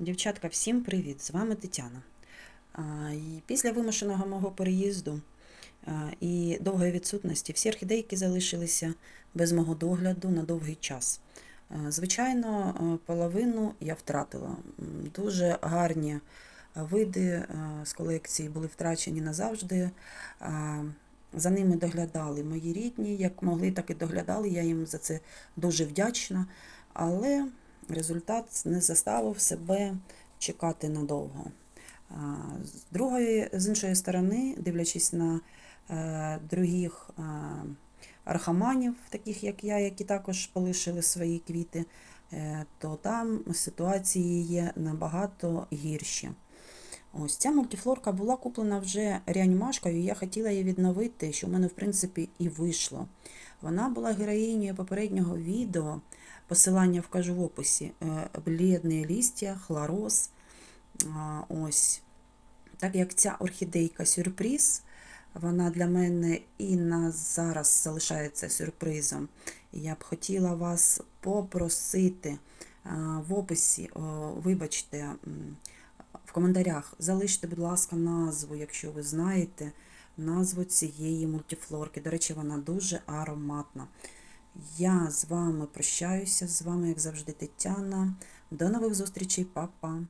Дівчатка, всім привіт! З вами Тетяна. Після вимушеного мого переїзду і довгої відсутності всі орхідейки залишилися без мого догляду на довгий час. Звичайно, половину я втратила. Дуже гарні види з колекції були втрачені назавжди. За ними доглядали мої рідні, як могли, так і доглядали. Я їм за це дуже вдячна. Але результат не заставив себе чекати надовго. З другої, з іншої сторони, дивлячись на е, других архаманів, таких як я, які також полишили свої квіти, е, то там ситуації є набагато гірші. Ось ця мультифлорка була куплена вже реанімашкою, я хотіла її відновити, що в мене, в принципі, і вийшло. Вона була героїнею попереднього відео, посилання вкажу в описі. е, Блідні листя, хлороз. Ось. Так як ця орхідейка сюрприз, вона для мене і на зараз залишається сюрпризом. Я б хотіла вас попросити в описі, вибачте, в коментарях залиште, будь ласка, назву, якщо ви знаєте назву цієї мультифлорки. До речі, вона дуже ароматна. Я з вами прощаюся, з вами, як завжди, Тетяна. До нових зустрічей, па-па!